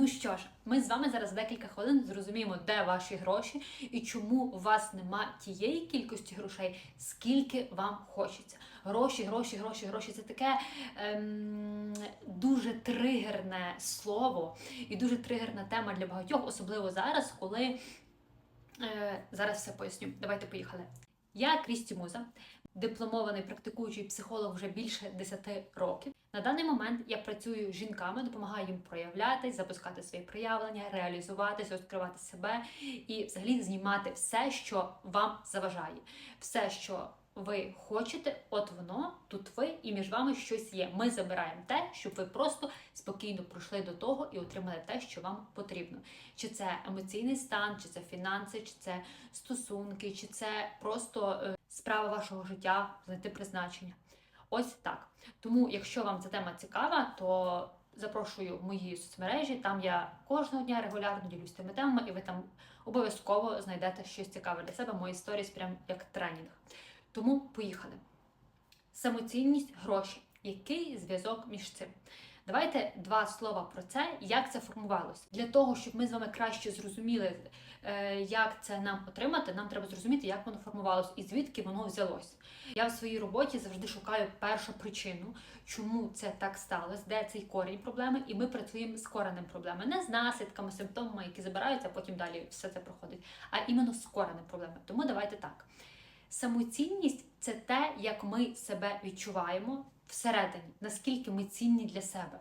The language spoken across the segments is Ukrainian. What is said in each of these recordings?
Ну що ж, ми з вами зараз декілька хвилин зрозуміємо, де ваші гроші і чому у вас нема тієї кількості грошей, скільки вам хочеться. Гроші, гроші, гроші, гроші це таке ем, дуже тригерне слово і дуже тригерна тема для багатьох, особливо зараз, коли е, зараз все поясню. Давайте поїхали. Я Крісті Муза, дипломований практикуючий психолог вже більше 10 років. На даний момент я працюю з жінками, допомагаю їм проявлятись, запускати свої проявлення, реалізуватися, розкривати себе і взагалі знімати все, що вам заважає, все, що ви хочете, от воно тут ви і між вами щось є. Ми забираємо те, щоб ви просто спокійно пройшли до того і отримали те, що вам потрібно. Чи це емоційний стан, чи це фінанси, чи це стосунки, чи це просто е, справа вашого життя, знайти призначення. Ось так. Тому, якщо вам ця тема цікава, то запрошую в мої соцмережі. Там я кожного дня регулярно ділюсь тими темами, і ви там обов'язково знайдете щось цікаве для себе. Мої сторіс прям як тренінг. Тому поїхали. Самоцінність, гроші. Який зв'язок між цим? Давайте два слова про це, як це формувалося. Для того, щоб ми з вами краще зрозуміли, е, як це нам отримати, нам треба зрозуміти, як воно формувалось і звідки воно взялось. Я в своїй роботі завжди шукаю першу причину, чому це так сталося, де цей корінь проблеми, і ми працюємо з коренем проблеми, не з наслідками, симптомами, які забираються, а потім далі все це проходить, а іменно з коренем проблеми. Тому давайте так. Самоцінність це те, як ми себе відчуваємо всередині, наскільки ми цінні для себе.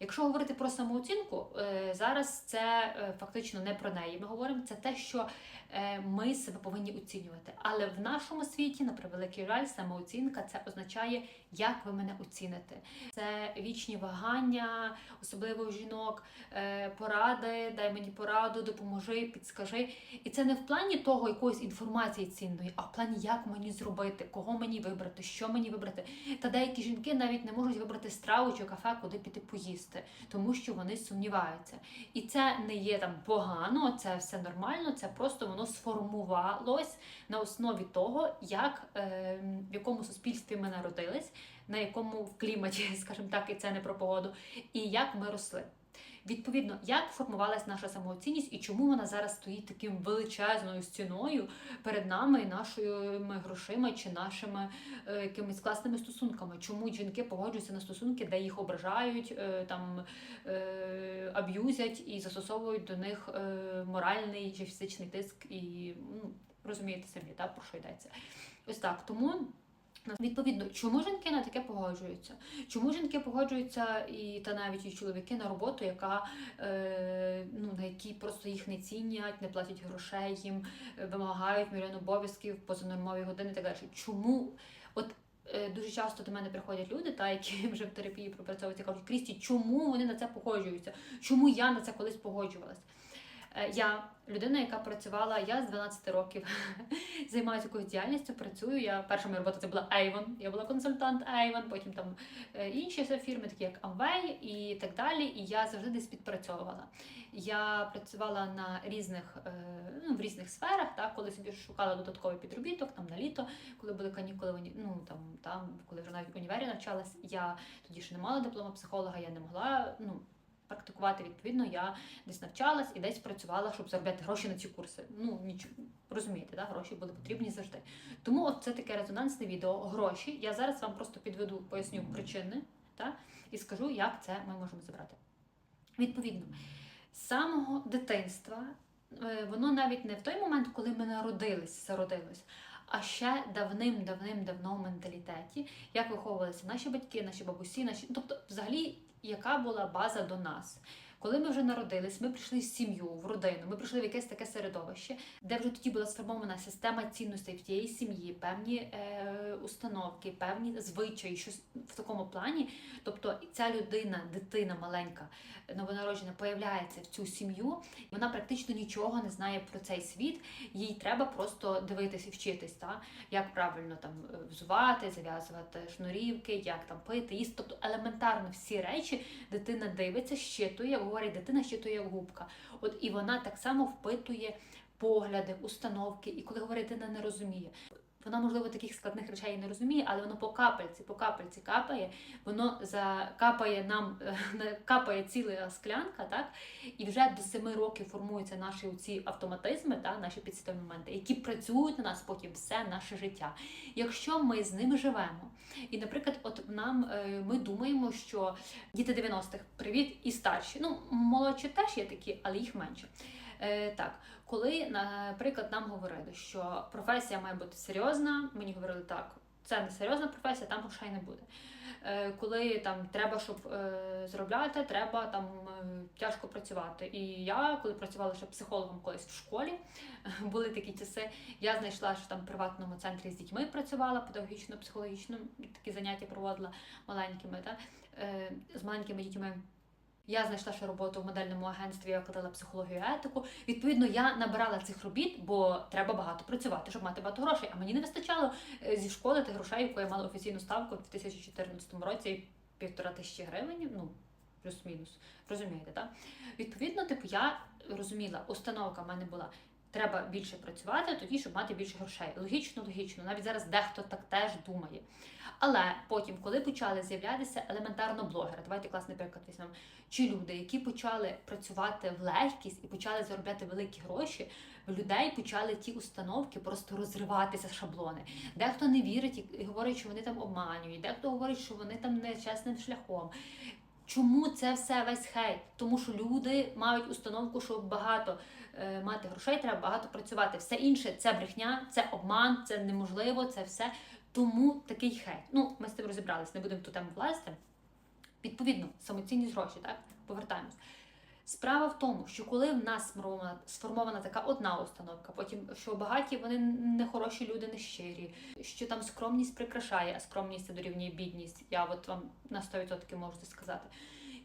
Якщо говорити про самооцінку, е, зараз це е, фактично не про неї. Ми говоримо це те, що е, ми себе повинні оцінювати. Але в нашому світі, на превеликий жаль, самооцінка це означає, як ви мене оціните. Це вічні вагання, особливо у жінок, поради, дай мені пораду, допоможи, підскажи. І це не в плані того якоїсь інформації цінної, а в плані, як мені зробити, кого мені вибрати, що мені вибрати. Та деякі жінки навіть не можуть вибрати страву чи кафе, куди піти поїсти, тому що вони сумніваються. І це не є там погано, це все нормально, це просто воно сформувалось на основі того, як е, в якому суспільстві ми народились, на якому в кліматі, скажімо так, і це не про погоду, і як ми росли. Відповідно, як формувалась наша самооцінність і чому вона зараз стоїть таким величезною стіною перед нами, і нашими грошима чи нашими е, якимись класними стосунками? Чому жінки погоджуються на стосунки, де їх ображають, е, там е, аб'юзять і застосовують до них е, моральний чи фізичний тиск, і ну, розумієте самі, так, про що йдеться? Ось так. Тому. Відповідно, чому жінки на таке погоджуються? Чому жінки погоджуються і та навіть і чоловіки на роботу, яка е, ну на якій просто їх не цінять, не платять грошей, їм е, вимагають мільйон обов'язків, позанормові години і так далі. Чому от? е, Дуже часто до мене приходять люди, та які вже в терапії пропрацьовуються, кажуть, Крісті, чому вони на це погоджуються? Чому я на це колись погоджувалась? Е, Я людина, яка працювала, я з 12 років займаюся якоюсь діяльністю, працюю. Я перша моя робота це була Avon, Я була консультант Avon, потім там е, інші фірми, такі як Amway і так далі. І я завжди десь підпрацьовувала. Я працювала на різних е, ну, в різних сферах, так, коли собі шукала додатковий підробіток, там на літо, коли були канікули, ну там, там, коли вже навіть в універі навчалась. Я тоді ще не мала диплома психолога, я не могла. ну, Практикувати відповідно, я десь навчалась і десь працювала, щоб заробляти гроші на ці курси. Ну нічого розумієте, да? гроші були потрібні завжди. Тому от це таке резонансне відео. Гроші. Я зараз вам просто підведу, поясню причини та? і скажу, як це ми можемо забрати. Відповідно, з самого дитинства е, воно навіть не в той момент, коли ми народились, зародились, а ще давним-давним-давно в менталітеті, як виховувалися наші батьки, наші бабусі, наші, тобто, взагалі, яка була база до нас. Коли ми вже народились, ми прийшли в сім'ю, в родину, ми прийшли в якесь таке середовище, де вже тоді була сформована система цінностей в тієї сім'ї, певні е, установки, певні звичаї, щось в такому плані. Тобто ця людина, дитина маленька, новонароджена, появляється в цю сім'ю, і вона практично нічого не знає про цей світ. Їй треба просто дивитись і вчитись, та? як правильно там е, взувати, зав'язувати шнурівки, як там пити, їсти. Тобто елементарно всі речі дитина дивиться, щитує, говорить, дитина щитує як губка. От і вона так само впитує погляди, установки. І коли говорить, дитина не розуміє. Вона, можливо, таких складних речей не розуміє, але воно по капельці, по капельці капає, воно закапає нам, е, капає ціла склянка, так? І вже до семи років формуються наші ці автоматизми, та, наші підсвідомі моменти, які працюють на нас потім все наше життя. Якщо ми з ними живемо, і, наприклад, от нам е, ми думаємо, що діти 90-х, привіт, і старші. Ну, молодші теж є такі, але їх менше. Е, так, коли, наприклад, нам говорили, що професія має бути серйозна, мені говорили так, це не серйозна професія, там грошей не буде. Е, коли там треба, щоб е, заробляти, треба там тяжко працювати. І я, коли працювала ще психологом колись в школі, були такі часи. Я знайшла, що там в приватному центрі з дітьми працювала, педагогічно-психологічно такі заняття проводила маленькими, та, з маленькими дітьми. Я знайшла ще роботу в модельному агентстві, я кладала психологію і етику. Відповідно, я набирала цих робіт, бо треба багато працювати, щоб мати багато грошей. А мені не вистачало е, зі школи тих грошей, яку я мала офіційну ставку в 2014 році півтора тисячі гривень. Ну плюс-мінус. Розумієте, так? Відповідно, типу, я розуміла, установка в мене була. Треба більше працювати тоді, щоб мати більше грошей. Логічно, логічно. Навіть зараз дехто так теж думає. Але потім, коли почали з'являтися елементарно блогери, давайте класний приклад візьмемо, чи люди, які почали працювати в легкість і почали заробляти великі гроші, в людей почали ті установки просто розриватися шаблони. Дехто не вірить і говорить, що вони там обманюють, дехто говорить, що вони там нечесним шляхом. Чому це все весь хейт? Тому що люди мають установку, що багато е, мати грошей, треба багато працювати. Все інше це брехня, це обман, це неможливо, це все. Тому такий хейт. Ну, ми з цим розібралися, не будемо ту тему влазити. Відповідно, самоцінність гроші, так? Повертаємось. Справа в тому, що коли в нас сформована, така одна установка, потім що багаті вони не хороші люди, не щирі, що там скромність прикрашає, а скромність це дорівнює бідність. Я от вам на 100% можу сказати.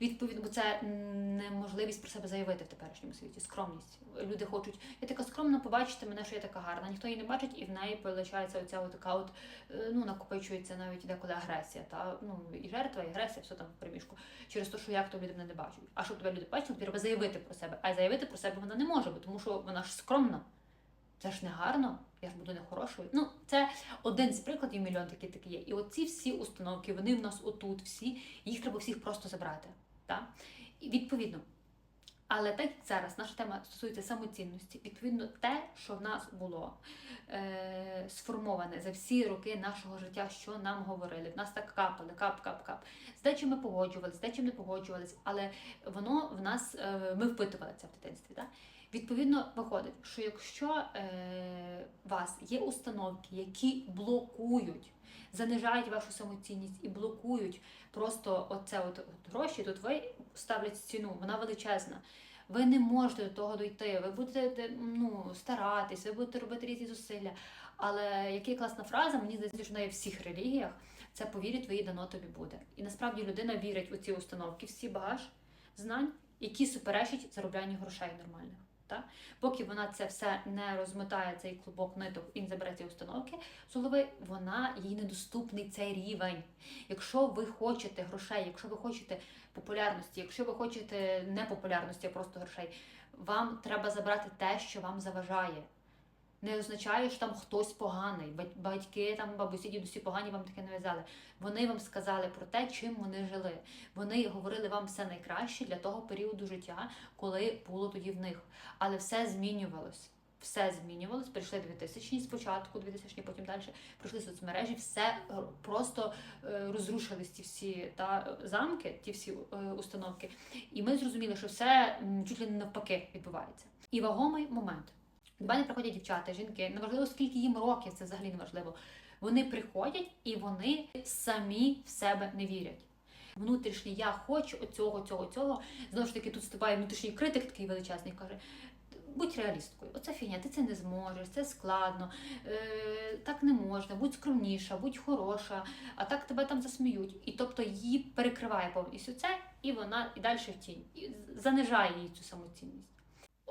Відповідно, бо це неможливість про себе заявити в теперішньому світі. Скромність. Люди хочуть, я така скромна, побачити мене, що я така гарна. Ніхто її не бачить, і в неї виходить оця така от, е, ну, накопичується навіть деколи агресія. Та? Ну, і жертва, і агресія, все там в приміжку. Через те, що як то люди мене не бачать. А щоб тебе люди бачили, треба заявити про себе. А заявити про себе вона не може, бо тому що вона ж скромна. Це ж не гарно, я ж буду нехорошою. Ну, це один з прикладів мільйон такі такі є. І оці всі установки, вони в нас отут всі, їх треба всіх просто забрати. Так? І відповідно. Але так як зараз наша тема стосується самоцінності, відповідно, те, що в нас було е, сформоване за всі роки нашого життя, що нам говорили, в нас так капали, кап-кап-кап. З дечим ми погоджувалися, з дечим не погоджувалися, але воно в нас е, ми впитували це в дитинстві. Так? Відповідно, виходить, що якщо е, у вас є установки, які блокують, занижають вашу самоцінність і блокують просто оце от, от гроші, тут ви ставлять ціну, вона величезна. Ви не можете до того дойти, ви будете ну, старатись, ви будете робити різні зусилля. Але яка класна фраза, мені здається, що вона є в всіх релігіях, це повірить, твої дано тобі буде. І насправді людина вірить у ці установки, всі багаж знань, які суперечать зароблянню грошей нормальних. Та? Поки вона це все не розмотає, цей клубок ниток і не забере ці установки з голови, вона їй недоступний цей рівень. Якщо ви хочете грошей, якщо ви хочете популярності, якщо ви хочете не популярності, а просто грошей, вам треба забрати те, що вам заважає. Не означає, що там хтось поганий, батьки, там бабусі, дідусі погані вам таке нав'язали. Вони вам сказали про те, чим вони жили. Вони говорили вам все найкраще для того періоду життя, коли було тоді в них. Але все змінювалось. Все змінювалось. Прийшли 2000-ні спочатку, 2000-ні, потім далі прийшли соцмережі, все просто розрушились ті всі та замки, ті всі установки. І ми зрозуміли, що все чуть ли не навпаки відбувається. І вагомий момент. До мене приходять дівчата, жінки, неважливо, скільки їм років, це взагалі неважливо. Вони приходять і вони самі в себе не вірять. Внутрішнє я хочу оцього, цього, цього. Знову ж таки, тут вступає внутрішній критик, такий величезний, каже: будь реалісткою, оце фігня, ти це не зможеш, це складно, е, так не можна, будь скромніша, будь хороша, а так тебе там засміють. І тобто її перекриває повністю це, і вона і далі в тінь, і занижає її цю самоцінність.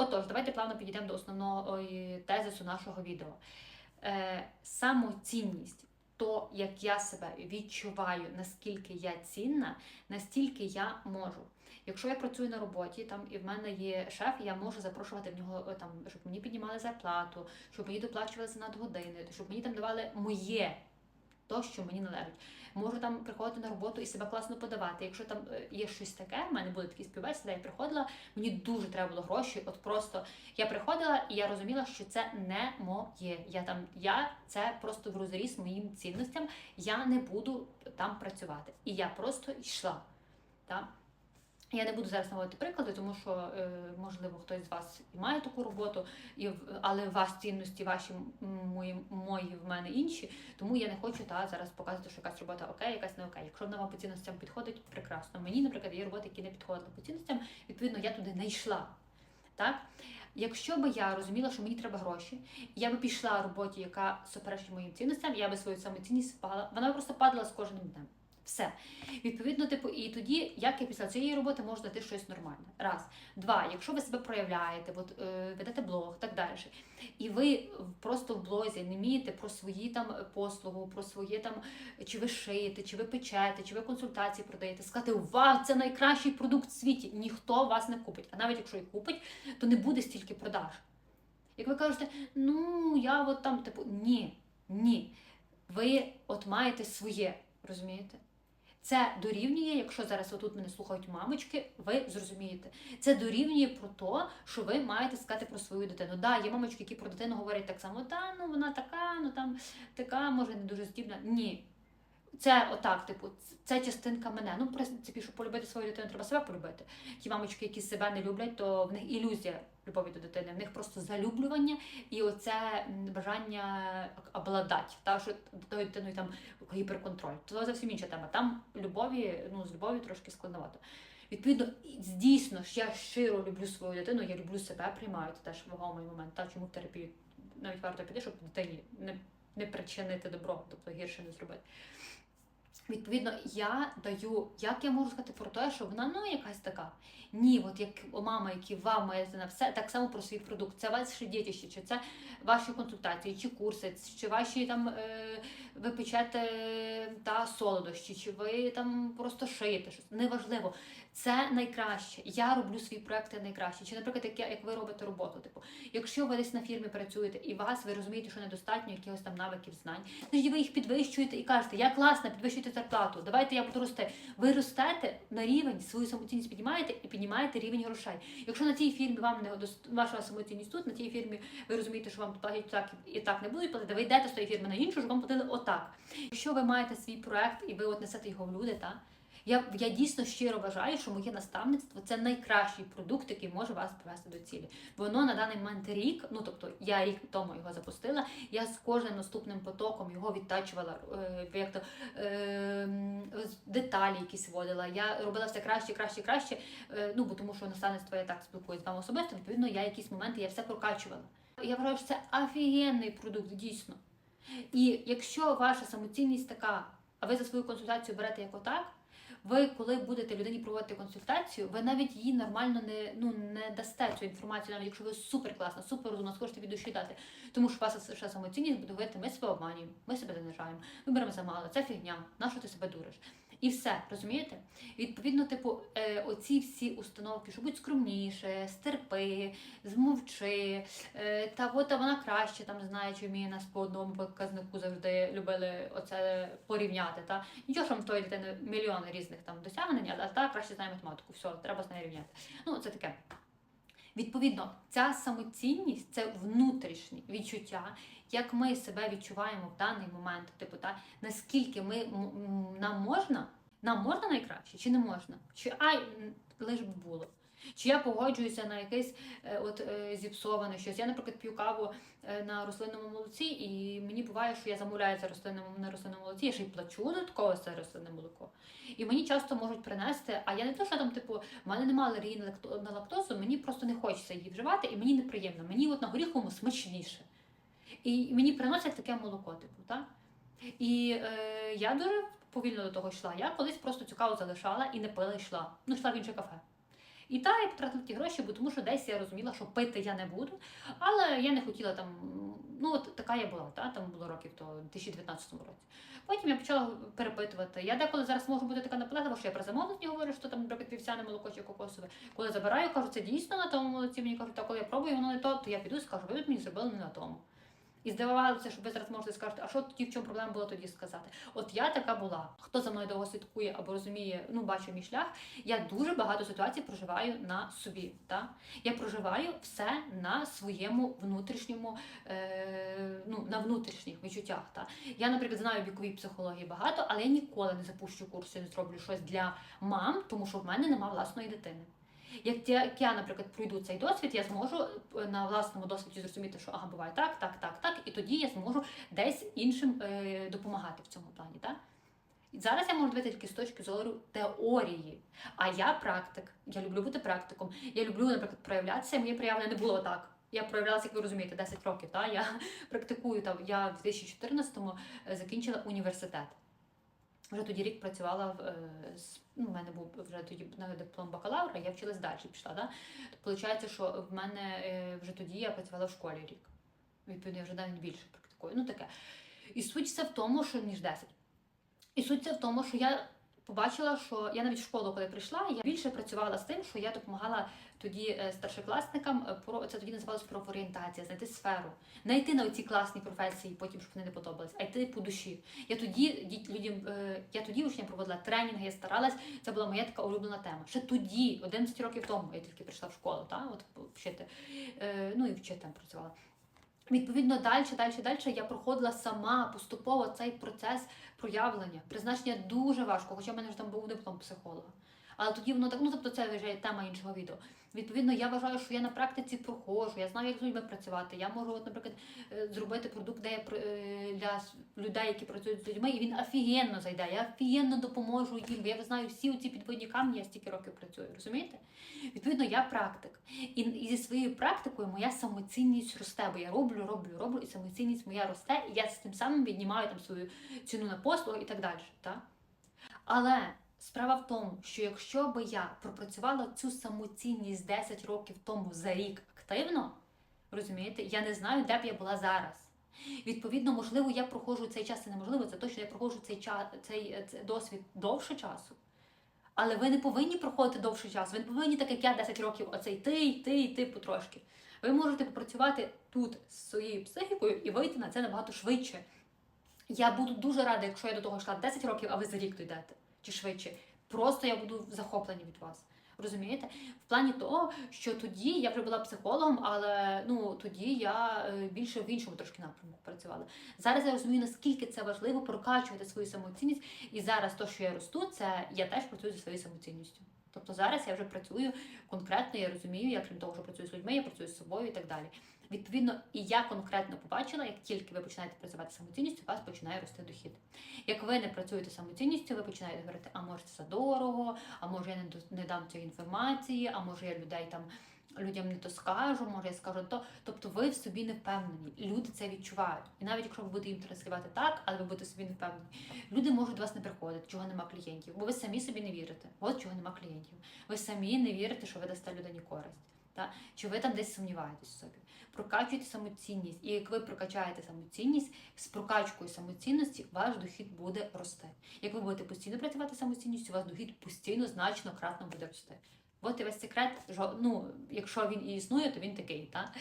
Отож, давайте плавно підійдемо до основної тезису нашого відео. Е, Самоцінність, то як я себе відчуваю, наскільки я цінна, настільки я можу. Якщо я працюю на роботі, там і в мене є шеф, я можу запрошувати в нього е, там, щоб мені піднімали зарплату, щоб мені доплачували за надгодини, щоб мені там давали моє. То, що мені належить. Можу там приходити на роботу і себе класно подавати. Якщо там е, є щось таке, в мене були такі співбесіди, я приходила, мені дуже треба було гроші. От просто я приходила і я розуміла, що це не моє. Я там, я це просто в розріз моїм цінностям. Я не буду там працювати. І я просто йшла. Так? Я не буду зараз наводити приклади, тому що е, можливо хтось з вас і має таку роботу, і але у вас цінності ваші мої, мої в мене інші. Тому я не хочу та зараз показувати, що якась робота окей, якась не окей. Якщо вона вам по цінностям підходить, прекрасно. Мені, наприклад, є роботи, які не підходили по цінностям, відповідно, я туди не йшла. Так? Якщо би я розуміла, що мені треба гроші, я би пішла роботі, яка суперечить моїм цінностям, я би свою самоцінність впала. Вона просто падала з кожним днем. Все. Відповідно, типу, і тоді, як я після цієї роботи можу знайти щось нормальне. Раз. Два, якщо ви себе проявляєте, от, е, ведете блог, так далі, і ви просто в блозі не вмієте про свої там послугу, про своє там, чи ви шиєте, чи ви печете, чи ви консультації продаєте, сказати, вау, це найкращий продукт в світі, ніхто вас не купить. А навіть якщо і купить, то не буде стільки продаж. Як ви кажете, ну я от там, типу, ні, ні. Ви от маєте своє, розумієте? Це дорівнює, якщо зараз отут мене слухають мамочки, ви зрозумієте. Це дорівнює про те, що ви маєте сказати про свою дитину. Да, є мамочки, які про дитину говорять так само, та ну вона така, ну там така, може не дуже здібна. Ні. Це отак, типу, це частинка мене. Ну, в принципі, щоб полюбити свою дитину, треба себе полюбити. Ті мамочки, які себе не люблять, то в них ілюзія любові до дитини, в них просто залюблювання і оце бажання обладати, та що тою дитиною там гіперконтроль. То зовсім інша тема. Там любові, ну з любові трошки складновато. Відповідно, дійсно я щиро люблю свою дитину, я люблю себе, приймаю це теж вагомий момент. Та чому в терапію навіть варто піти, щоб дитині не, не причинити добро, тобто гірше не зробити. Відповідно, я даю, як я можу сказати про те, що вона ну якась така. Ні, от як мама, які вам має на все, так само про свій продукт. Це ваші дітище, чи це ваші консультації, чи курси, чи ваші там е, ви печете та солодощі, чи ви там просто шиєте щось. Неважливо. Це найкраще. Я роблю свої проекти найкраще. Чи, наприклад, як, я- як ви робите роботу. Типу, якщо ви десь на фірмі працюєте і вас ви розумієте, що недостатньо якихось там навиків, знань, тоді ви їх підвищуєте і кажете, я класна, підвищуйте зарплату, давайте я буду рости. Ви ростете на рівень, свою самоцінність піднімаєте і піднімаєте рівень грошей. Якщо на цій фірмі вам не ваша самоцінність тут, на тій фірмі ви розумієте, що вам платять так і так не будуть платити, ви йдете з тої фірми на іншу, щоб вам платили отак. Якщо ви маєте свій проект і ви от несете його в люди, та я, я дійсно щиро вважаю, що моє наставництво це найкращий продукт, який може вас привести до цілі. Воно на даний момент рік, ну тобто я рік тому його запустила. Я з кожним наступним потоком його відтачувала, е, як то, е, деталі якісь вводила. Я робила все краще, краще, краще. Е, ну бо тому, що наставництво я так спілкуюся з вами особисто. Відповідно, я якісь моменти я все прокачувала. Я вважаю, що це офігенний продукт, дійсно. І якщо ваша самоцінність така, а ви за свою консультацію берете як отак, ви, коли будете людині проводити консультацію, ви навіть їй нормально не, ну, не дасте цю інформацію, навіть якщо ви супер класна, супер розумна, схочете від душі дати. Тому що вас лише самоцінність буде говорити, ми себе обманюємо, ми себе занижаємо, ми беремо замало, це фігня, на що ти себе дуриш? І все, розумієте? Відповідно, типу, е, оці всі установки, що будь скромніше, стерпи, змовчи, е, та от вона краще там знає, чи вміє нас по одному показнику завжди любили оце порівняти. Та нічого, що в тої дитини мільйони різних там досягнень, але та краще знає математику, все, треба з нею рівняти. Ну, це таке. Відповідно, ця самоцінність це внутрішнє відчуття, як ми себе відчуваємо в даний момент. Типу, та наскільки ми нам можна, нам можна найкраще, чи не можна? Чи ай лиш би було? Чи я погоджуюся на якесь е, от е, зіпсоване щось? Я, наприклад, п'ю каву е, на рослинному молоці, і мені буває, що я замовляю за рослинному на рослинному молоці, я ще й плачу додатково за рослинне молоко. І мені часто можуть принести, а я не то, що там, типу, в мене немає алергії на лактозу, мені просто не хочеться її вживати, і мені неприємно. Мені от на горіховому смачніше. І мені приносять таке молоко, типу, так? І е, я дуже повільно до того йшла. Я колись просто цю каву залишала і не пила, йшла. Ну, йшла в інше кафе. І та я потратила ті гроші, бо тому що десь я розуміла, що пити я не буду. Але я не хотіла там, ну от така я була, та там було років то 2019 році. Потім я почала перепитувати. Я деколи зараз можу бути така наполеглива, що я про замовлення говорю, що там, наприклад, вівсяне молоко чи кокосове. Коли забираю, кажу, це дійсно на тому молоці. Мені кажуть, так коли я пробую, воно не то, то я піду і скажу, ви тут мені зробили не на тому. І здивувалося, що ви зараз можете скажете, а що тоді в чому проблема була тоді сказати? От я така була. Хто за мною довго слідкує або розуміє, ну бачив мій шлях. Я дуже багато ситуацій проживаю на собі. Та? Я проживаю все на своєму внутрішньому, е, ну на внутрішніх відчуттях. Та? Я, наприклад, знаю віковій психології багато, але я ніколи не запущу курси, не зроблю щось для мам, тому що в мене нема власної дитини. Як я, наприклад, пройду цей досвід, я зможу е, на власному досвіді зрозуміти, що ага, буває так, так, так, так, і тоді я зможу десь іншим е, допомагати в цьому плані. Так? І зараз я можу дивитися тільки з точки зору теорії. А я практик. Я люблю бути практиком. Я люблю, наприклад, проявлятися. Моє проявлення не було так. Я проявлялася, як ви розумієте, 10 років. Та? Я практикую там. Я в 2014-му е, закінчила університет. Вже тоді рік працювала в е, ну, в мене був вже тоді на диплом бакалавра, я вчилась далі, пішла. Да? Получається, що в мене е, вже тоді я працювала в школі рік. Відповідно, я вже навіть більше практикую. Ну таке. І суть це в тому, що ніж 10. І суть це в тому, що я побачила, що я навіть в школу, коли прийшла, я більше працювала з тим, що я допомагала тоді е, старшокласникам е, про це тоді називалось профорієнтація, знайти сферу, не йти на ці класні професії, потім щоб вони не подобались, а йти по душі. Я тоді людям, е, я тоді учням проводила тренінги, я старалась. Це була моя така улюблена тема. Ще тоді, 11 років тому, я тільки прийшла в школу, та от вчити. Ну і вчителем працювала. Відповідно, далі, далі, далі я проходила сама поступово цей процес проявлення. Призначення дуже важко, хоча в мене ж там був диплом психолога. Але тоді воно так, ну тобто це вже тема іншого відео. Відповідно, я вважаю, що я на практиці проходжу, я знаю, як з людьми працювати. Я можу, от, наприклад, е, зробити продукт, де я е, для людей, які працюють з людьми, і він офігенно зайде. Я офігенно допоможу їм. бо Я знаю всі ці підводні камні, я стільки років працюю, розумієте? Відповідно, я практик. І, і зі своєю практикою моя самоцінність росте, бо я роблю, роблю, роблю, і самоцінність моя росте, і я з тим самим піднімаю там свою ціну на послуги і так далі. Так? Але справа в тому, що якщо би я пропрацювала цю самоцінність 10 років тому за рік активно, розумієте, я не знаю, де б я була зараз. Відповідно, можливо, я проходжу цей час, це неможливо, це точно я проходжу цей цей, цей досвід довше часу. Але ви не повинні проходити довше час. Ви не повинні, так як я 10 років, оцей ти, йти, йти потрошки. Ви можете попрацювати тут з своєю психікою і вийти на це набагато швидше. Я буду дуже рада, якщо я до того йшла 10 років, а ви за рік дійдете чи швидше. Просто я буду захоплені від вас. Розумієте? В плані того, що тоді я вже була психологом, але ну тоді я е, більше в іншому трошки напрямку працювала. Зараз я розумію, наскільки це важливо прокачувати свою самоцінність. І зараз то, що я росту, це я теж працюю зі своєю самоцінністю. Тобто зараз я вже працюю конкретно, я розумію, я крім того, що працюю з людьми, я працюю з собою і так далі. Відповідно, і я конкретно побачила, як тільки ви починаєте працювати самоцінністю, у вас починає рости дохід. Як ви не працюєте самоцінністю, ви починаєте говорити, а може це дорого, а може я не, не дам цієї інформації, а може я людей там людям не то скажу, може я скажу то. Тобто ви в собі не впевнені. Люди це відчувають. І навіть якщо ви будете їм транслювати так, але ви будете собі не впевнені, люди можуть до вас не приходити, чого нема клієнтів, бо ви самі собі не вірите. От чого нема клієнтів. Ви самі не вірите, що ви дасте людині користь. Та? Чи ви там десь сумніваєтесь в собі? Прокачуйте самоцінність. І як ви прокачаєте самоцінність, з прокачкою самоцінності ваш дохід буде рости. Як ви будете постійно працювати самоцінністю, у вас дохід постійно значно кратно буде рости. От і весь секрет, що, ну, якщо він і існує, то він такий, та?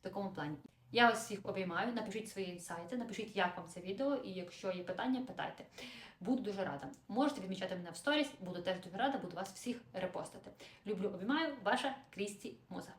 в такому плані. Я вас всіх обіймаю, напишіть свої інсайти, напишіть, як вам це відео, і якщо є питання, питайте. Буду дуже рада. Можете відмічати мене в сторіс, буду теж дуже рада, буду вас всіх репостити. Люблю, обіймаю, ваша Крісті Муза.